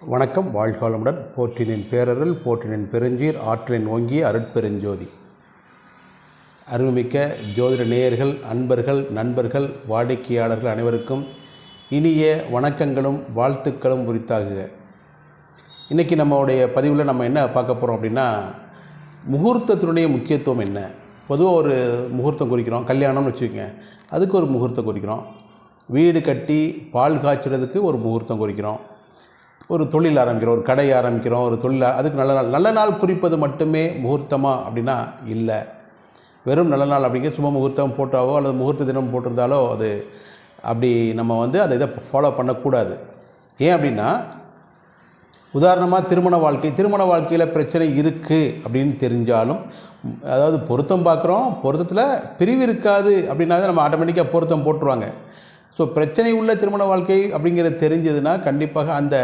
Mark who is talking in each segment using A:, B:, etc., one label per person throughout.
A: வணக்கம். வாழ்காலமுடன் போற்றினின் பேரருள் போற்றினின் பெருஞ்சீர் ஆற்றலின் ஓங்கிய அருட்பெருஞ்சோதி. அருள்மிக்க ஜோதிட நேயர்கள் அன்பர்கள் நண்பர்கள் வாடிக்கையாளர்கள் அனைவருக்கும் இனிய வணக்கங்களும் வாழ்த்துக்களும் உரித்தாகுக. இன்றைக்கி நம்மளுடைய பதிவில் நம்ம என்ன பார்க்க போகிறோம் அப்படின்னா முகூர்த்தத்தினுடைய முக்கியத்துவம் என்ன? பொதுவாக ஒரு முகூர்த்தம் குறிக்கிறோம் கல்யாணம்னு வச்சுக்கோங்க. அதுக்கு ஒரு முகூர்த்தம் குறிக்கிறோம். வீடு கட்டி பால் காய்ச்சறதுக்கு ஒரு முகூர்த்தம் குறிக்கிறோம். ஒரு தொழில் ஆரம்பிக்கிறோம் ஒரு கடை ஆரம்பிக்கிறோம் ஒரு தொழில் அதுக்கு நல்ல நாள் நல்ல நாள் குறிப்பது மட்டுமே முகூர்த்தமாக அப்படின்னா இல்லை. வெறும் நல்ல நாள் அப்படிங்கிற சும்மா முகூர்த்தம் போட்டாவோ அல்லது முகூர்த்த தினம் போட்டிருந்தாலோ அது அப்படி நம்ம வந்து அதை இதை ஃபாலோ பண்ணக்கூடாது. ஏன் அப்படின்னா உதாரணமாக திருமண வாழ்க்கை திருமண வாழ்க்கையில் பிரச்சனை இருக்குது அப்படின்னு தெரிஞ்சாலும் அதாவது பொருத்தம் பார்க்குறோம் பொருத்தத்தில் பிரிவு இருக்காது அப்படின்னா நம்ம ஆட்டோமேட்டிக்காக பொருத்தம் போட்டுருவாங்க. ஸோ பிரச்சனை உள்ள திருமண வாழ்க்கை அப்படிங்கிறது தெரிஞ்சதுன்னா கண்டிப்பாக அந்த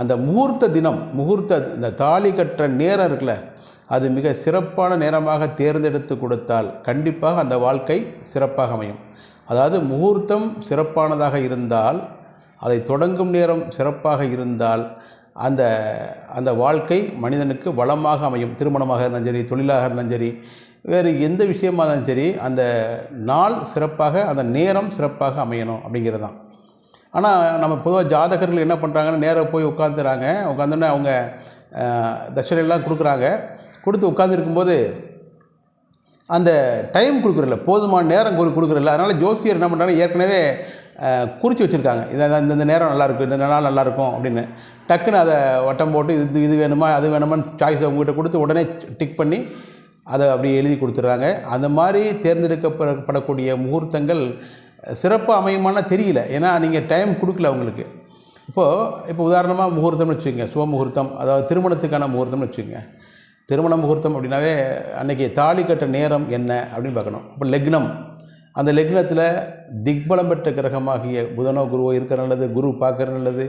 A: அந்த முகூர்த்த தினம் முகூர்த்த இந்த தாலி கட்டுற நேரம் இருக்குல்ல அது மிக சிறப்பான நேரமாக தேர்ந்தெடுத்து கொடுத்தால் கண்டிப்பாக அந்த வாழ்க்கை சிறப்பாக அமையும். அதாவது முகூர்த்தம் சிறப்பானதாக இருந்தால் அதை தொடங்கும் நேரம் சிறப்பாக இருந்தால் அந்த அந்த வாழ்க்கை மனிதனுக்கு வளமாக அமையும். திருமணமாக இருந்தாலும் சரி தொழிலாக இருந்தாலும் சரி வேறு எந்த விஷயமா இருந்தாலும் சரி அந்த நாள் சிறப்பாக அந்த நேரம் சிறப்பாக அமையணும் அப்படிங்கிறது தான் ஆனால் நம்ம பொதுவாக ஜாதகர்கள் என்ன பண்ணுறாங்கன்னு நேராக போய் உட்காந்துறாங்க உட்காந்துன்னு அவங்க தட்சணையெல்லாம் கொடுக்குறாங்க. கொடுத்து உட்காந்துருக்கும்போது அந்த டைம் கொடுக்குறல போதுமான நேரம் கொடுக்குறல அதனால் ஜோசியர் என்ன பண்ணுறாங்க ஏற்கனவே குறித்து வச்சுருக்காங்க. இதான் இந்த இந்த நேரம் நல்லாயிருக்கும் இந்த நாள் நல்லாயிருக்கும் அப்படின்னு. டக்குன்னு அதை வட்டம் போட்டு இது இது வேணுமா அது வேணுமான்னு சாய்ஸ் அவங்ககிட்ட கொடுத்து உடனே டிக் பண்ணி அதை அப்படியே எழுதி கொடுத்துட்றாங்க. அந்த மாதிரி தேர்ந்தெடுக்கப்படக்கூடிய முகூர்த்தங்கள் சிறப்பு அமையுமானா தெரியல. ஏன்னா நீங்கள் டைம் கொடுக்கல அவங்களுக்கு. இப்போது இப்போ உதாரணமாக முகூர்த்தம்னு வச்சுக்கோங்க. சுப முகூர்த்தம் அதாவது திருமணத்துக்கான முகூர்த்தம்னு வச்சுக்கோங்க. திருமண முகூர்த்தம் அப்படின்னாவே அன்னைக்கு தாலி கட்ட நேரம் என்ன அப்படின்னு பார்க்கணும். இப்போ லக்னம். அந்த லக்னத்தில் திக்பலம் பெற்ற கிரகமாகிய புதனோ குருவோ இருக்கிற நல்லது குரு பார்க்குற நல்லது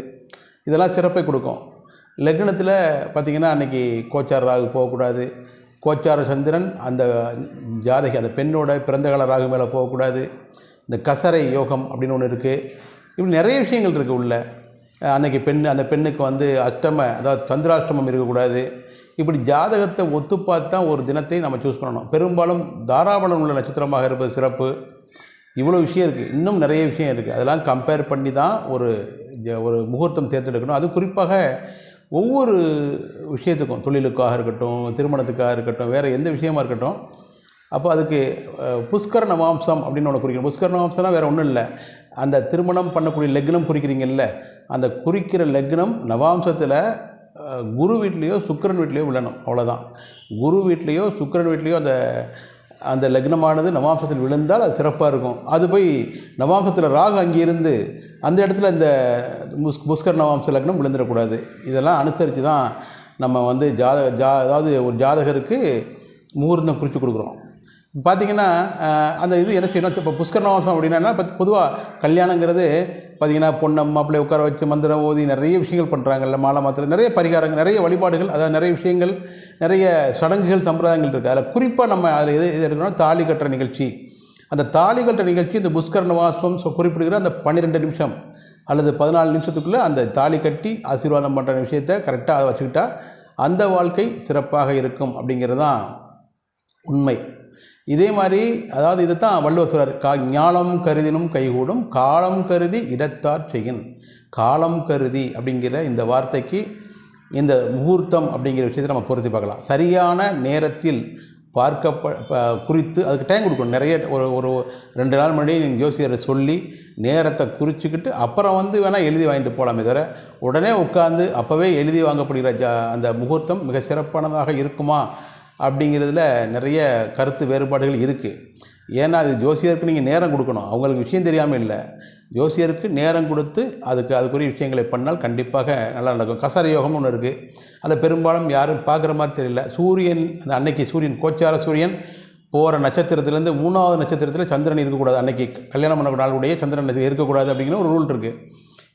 A: இதெல்லாம் சிறப்பை கொடுக்கும். லக்னத்தில் பார்த்திங்கன்னா அன்னைக்கு கோச்சார் ராகு போகக்கூடாது. கோச்சார சந்திரன் அந்த ஜாதகி அந்த பெண்ணோட பிறந்த கால ராகு மேலே போகக்கூடாது. இந்த கசரை யோகம் அப்படின்னு ஒன்று இருக்குது இப்படி நிறைய விஷயங்கள் இருக்குது உள்ள. அன்னைக்கு பெண் அந்த பெண்ணுக்கு வந்து அஷ்டம அதாவது சந்திராஷ்டமம் இருக்கக்கூடாது. இப்படி ஜாதகத்தை ஒத்து பார்த்து தான் ஒரு தினத்தை நம்ம சூஸ் பண்ணணும். பெரும்பாலும் தாராபலம் உள்ள நட்சத்திரமாக இருப்பது சிறப்பு. இவ்வளோ விஷயம் இருக்குது இன்னும் நிறைய விஷயம் இருக்குது அதெல்லாம் கம்பேர் பண்ணி தான் ஒரு ஜ- ஒரு முகூர்த்தம் தேர்ந்தெடுக்கணும். அது குறிப்பாக ஒவ்வொரு விஷயத்துக்கும் தொழிலுக்காக இருக்கட்டும் திருமணத்துக்காக இருக்கட்டும் வேறு எந்த விஷயமா இருக்கட்டும் அப்போ அதுக்கு புஷ்கரண மாம்சம் நவாம்சம் அப்படின்னு ஒன்று குறிக்கணும். புஷ்கரண மாம்சம்னா வேறு ஒன்றும் இல்லை. அந்த திருமணம் பண்ணக்கூடிய லக்னம் குறிக்கிறீங்கல்ல அந்த குறிக்கிற லக்னம் நவாம்சத்தில் குரு வீட்லேயோ சுக்கிரன் வீட்லேயோ விழணும். அவ்வளோதான் குரு வீட்லேயோ சுக்கிரன் வீட்லேயோ அந்த அந்த லக்னமானது நவாம்சத்தில் விழுந்தால் அது சிறப்பாக இருக்கும். அது போய் நவாம்சத்தில் ராகு அங்கே இருந்து அந்த இடத்துல இந்த முஸ் புஷ்கர் நவாம்ச லக்னம் விழுந்துடக்கூடாது. இதெல்லாம் அனுசரித்து தான் நம்ம வந்து ஜாத ஜா அதாவது ஒரு ஜாதகருக்கு முகூர்த்தம் குறித்து கொடுக்குறோம். பார்த்தீங்கன்னா அந்த இது என்ன செய்யணும்? இப்போ புஷ்கர் நவாம்சம் அப்படின்னா இப்போ பொதுவாக கல்யாணங்கிறது பார்த்தீங்கன்னா பொண்ணை மாப்பிள்ளை உட்கார வச்சு மந்திரம் ஓதி நிறைய விஷயங்கள் பண்ணுறாங்கல்ல மாலை மாத்திரை நிறைய பரிகாரங்கள் நிறைய வழிபாடுகள் அதாவது நிறைய விஷயங்கள் நிறைய சடங்குகள் சம்பிரதாயங்கள் இருக்குது அதில் குறிப்பாக நம்ம அதில் எது எது எடுக்கணும் தாலி கட்டுற நிகழ்ச்சி. அந்த தாலி கட்டுற நிகழ்ச்சி இந்த புஷ்கரண நவாசம் குறிப்பிடுகிற அந்த பன்னிரெண்டு நிமிஷம் அல்லது பதினாலு நிமிஷத்துக்குள்ளே அந்த தாலி கட்டி ஆசீர்வாதம் பண்ணுற விஷயத்தை கரெக்டாக அதை வச்சுக்கிட்டா அந்த வாழ்க்கை சிறப்பாக இருக்கும் அப்படிங்கிறது தான் உண்மை. இதே மாதிரி அதாவது இது தான் வள்ளுவர் சொல்கிறார் கா ஞானம் கருதினும் கைகூடும் காலம் கருதி இடத்தார் செய்யின். காலம் கருதி அப்படிங்கிற இந்த வார்த்தைக்கு இந்த முகூர்த்தம் அப்படிங்கிற விஷயத்தை நம்ம பொருத்தி பார்க்கலாம். சரியான நேரத்தில் பார்க்கப்ப ப- குறித்து அதுக்கு டைம் கொடுக்கணும். நிறைய ஒரு ஒரு ரெண்டு நாள் முன்னாடி நீங்கள் ஜோசியரை சொல்லி நேரத்தை குறிச்சிக்கிட்டு அப்புறம் வந்து வேணால் எழுதி வாங்கிட்டு போகலாமே தவிர உடனே உட்காந்து அப்போவே எழுதி வாங்கப்படுகிற ஜா அந்த முகூர்த்தம் மிக சிறப்பானதாக இருக்குமா அப்படிங்கிறதுல நிறைய கருத்து வேறுபாடுகள் இருக்குது ஏன்னா அது ஜோசியருக்கு நீங்கள் நேரம் கொடுக்கணும். அவங்களுக்கு விஷயம் தெரியாமல் இல்லை. ஜோசியருக்கு நேரம் கொடுத்து அதுக்கு அதுக்குரிய விஷயங்களை பண்ணால் கண்டிப்பாக நல்லா நடக்கும். கசர யோகம்னு ஒன்று இருக்குது அதில் பெரும்பாலும் யாரும் பார்க்குற மாதிரி தெரியல. சூரியன் அந்த அன்னைக்கு சூரியன் கோச்சார சூரியன் போகிற நட்சத்திரத்துலேருந்து மூணாவது நட்சத்திரத்தில் சந்திரன் இருக்கக்கூடாது. அன்னைக்கு கல்யாணம் பண்ண நாளுடைய சந்திரன் இருக்கக்கூடாது அப்படிங்கிற ஒரு ரூல் இருக்குது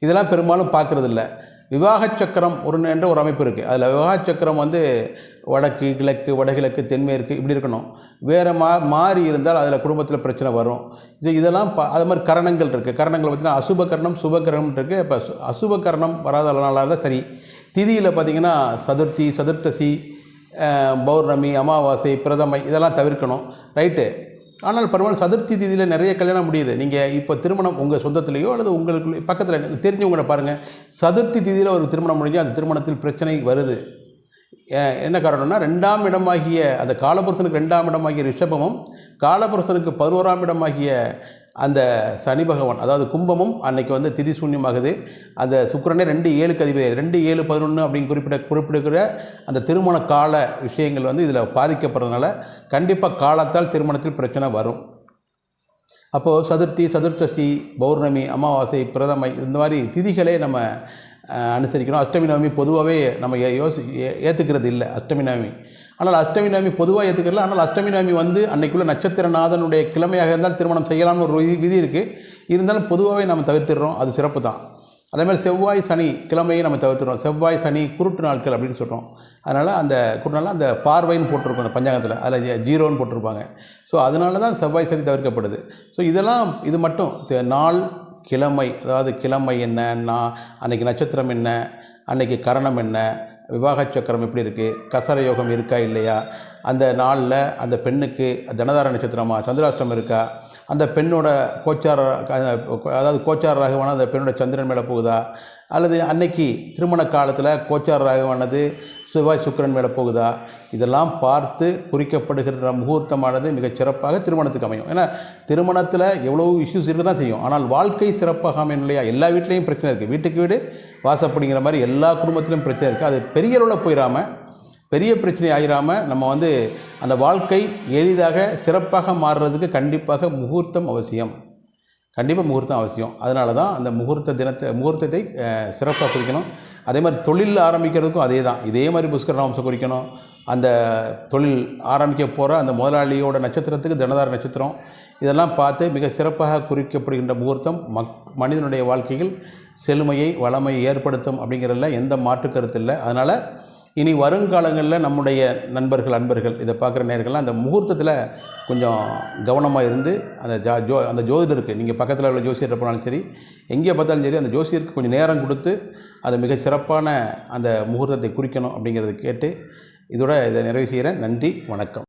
A: இதெல்லாம் பெரும்பாலும் பார்க்குறதில்ல விவாக சக்கரம் ஒரு என்ற ஒரு அமைப்பு இருக்குது அதில் விவாக சக்கரம் வந்து வடக்கு கிழக்கு வடகிழக்கு தென்மேற்கு இப்படி இருக்கணும். வேறு மா மாறி இருந்தால் அதில் குடும்பத்தில் பிரச்சனை வரும். இது இதெல்லாம் ப அது மாதிரி கரணங்கள் இருக்குது கரணங்கள் பார்த்தீங்கன்னா அசுப கரணம் இருக்குது இப்போ சு- அசுப கரணம் வராத நாளாக இருந்தால் சரி. திதியில் பார்த்தீங்கன்னா சதுர்த்தி சதுர்த்தசி பௌர்ணமி அமாவாசை பிரதமை இதெல்லாம் தவிர்க்கணும். ரைட்டு? ஆனால் பரவாயில்ல சதுர்த்தி திதியில் நிறைய கல்யாணம் முடியுது. நீங்கள் இப்போ திருமணம் உங்கள் சொந்தத்திலேயோ அல்லது உங்களுக்கு பக்கத்தில் தெரிஞ்சவங்கள பாருங்கள் சதுர்த்தி திதியில் ஒரு திருமணம் முடிஞ்சு அந்த திருமணத்தில் பிரச்சனை வருது. என்ன காரணம்னா ரெண்டாம் இடமாகிய அந்த காலபுருஷனுக்கு ரெண்டாம் இடமாகிய ரிஷபமும் காலபுருஷனுக்கு பதினோராம் இடமாகிய அந்த சனி பகவான் அதாவது கும்பமும் அன்னைக்கு வந்து திதி சூன்யமாகுது. அந்த சுக்கரனே ரெண்டு ஏழுக்கு அதிபதி ரெண்டு ஏழு பதினொன்று அப்படின்னு குறிப்பிட குறிப்பிடுகிற அந்த திருமண கால விஷயங்கள் வந்து இதில் பாதிக்கப்படுறதுனால கண்டிப்பாக காலத்தால் திருமணத்தில் பிரச்சனை வரும். அப்போது சதுர்த்தி சதுர்த்தசி பௌர்ணமி அமாவாசை பிரதமை இந்த மாதிரி திதிகளே நம்ம அனுசரிக்கணும் அஷ்டமி நவமி பொதுவாகவே நம்ம ஏ- யோசி ஏ- ஏற்றுக்கிறது இல்லை அஷ்டமி நவமி. ஆனால் அஷ்டமி நவமி பொதுவாக ஏற்றுக்கல ஆனால் அஷ்டமி நவமி வந்து அன்னைக்குள்ள நட்சத்திரநாதனுடைய கிழமையாக இருந்தால் திருமணம் செய்யலாம்னு ஒரு விதி இருக்குது இருந்தாலும் பொதுவாகவே நம்ம தவிர்த்திடுறோம். அது சிறப்பு தான். அதே மாதிரி செவ்வாய் சனி கிழமையை நம்ம தவிர்த்துறோம் செவ்வாய் சனி குருட்டு நாட்கள் அப்படின்னு சொல்கிறோம் அதனால் அந்த குருட்டு அந்த பார்வைன்னு போட்டிருக்கோம் அந்த பஞ்சாங்கத்தில். அதில் ஜீரோன்னு போட்டிருப்பாங்க. ஸோ அதனால தான் செவ்வாய் சனி தவிர்க்கப்படுது. ஸோ இதெல்லாம் இது மட்டும். நாள் கிழமை. அதாவது கிழமை என்ன? நா அன்னைக்கு நட்சத்திரம் என்ன? அன்னைக்கு கரணம் என்ன? விவாக சக்கரம் எப்படி இருக்குது கசர யோகம் இருக்கா இல்லையா? அந்த நாளில் அந்த பெண்ணுக்கு ஜனதார நட்சத்திரமா? சந்திராஷ்டம் இருக்கா? அந்த பெண்ணோட கோச்சார அதாவது கோச்சார ராகவான அந்த பெண்ணோட சந்திரன் மேலே போகுதா? அல்லது அன்னைக்கு திருமண காலத்தில் கோச்சார ராகவானது செவ்வாய் சுக்கரன் மேலே போகுதா? இதெல்லாம் பார்த்து குறிக்கப்படுகிற முகூர்த்தமானது மிகச் சிறப்பாக திருமணத்துக்கு அமையும். ஏன்னா திருமணத்தில் எவ்வளோ இஷ்யூஸ் இருக்க தான் செய்யும். ஆனால் வாழ்க்கை சிறப்பாக அமையும் இல்லையா? எல்லா வீட்லேயும் பிரச்சனை இருக்குது வீட்டுக்கு வீடு வாசப்படுங்கிற மாதிரி எல்லா குடும்பத்திலும் பிரச்சனை இருக்குது அது பெரிய அளவில் போயிடாமல் பெரிய பிரச்சனை ஆகிராமல் நம்ம வந்து அந்த வாழ்க்கை எளிதாக சிறப்பாக மாறுறதுக்கு கண்டிப்பாக முகூர்த்தம் அவசியம். கண்டிப்பாக முகூர்த்தம் அவசியம். அதனால தான் அந்த முகூர்த்த தினத்தை முகூர்த்தத்தை சிறப்பாக குறிக்கணும். அதே மாதிரி தொழில் ஆரம்பிக்கிறதுக்கும் அதே தான் இதே மாதிரி புஷ்கர நாமசம் குறிக்கணும். அந்த தொழில் ஆரம்பிக்க போகிற அந்த முதலாளியோட நட்சத்திரத்துக்கு தனதார நட்சத்திரம். இதெல்லாம் பார்த்து மிக சிறப்பாக குறிக்கப்படுகின்ற முகூர்த்தம் மக் மனிதனுடைய வாழ்க்கையில் செழுமையை வளமையை ஏற்படுத்தும் அப்படிங்கிறதுல எந்த மாற்று கருத்து இல்லை. அதனால் இனி வருங்காலங்களில் நம்முடைய நண்பர்கள் அன்பர்கள் இதை பார்க்குற நேர்கள்லாம் அந்த முகூர்த்தத்தில் கொஞ்சம் கவனமாக இருந்து அந்த ஜா ஜோ அந்த ஜோதிடருக்கு நீங்கள் பக்கத்தில் உள்ள ஜோசியர் போனாலும் சரி எங்கே பார்த்தாலும் சரி அந்த ஜோசியருக்கு கொஞ்சம் நேரம் கொடுத்து அதை மிக சிறப்பான அந்த முகூர்த்தத்தை குறிக்கணும் அப்படிங்கிறத கேட்டு இதோட இதை நிறைவு செய்கிறேன். நன்றி வணக்கம்.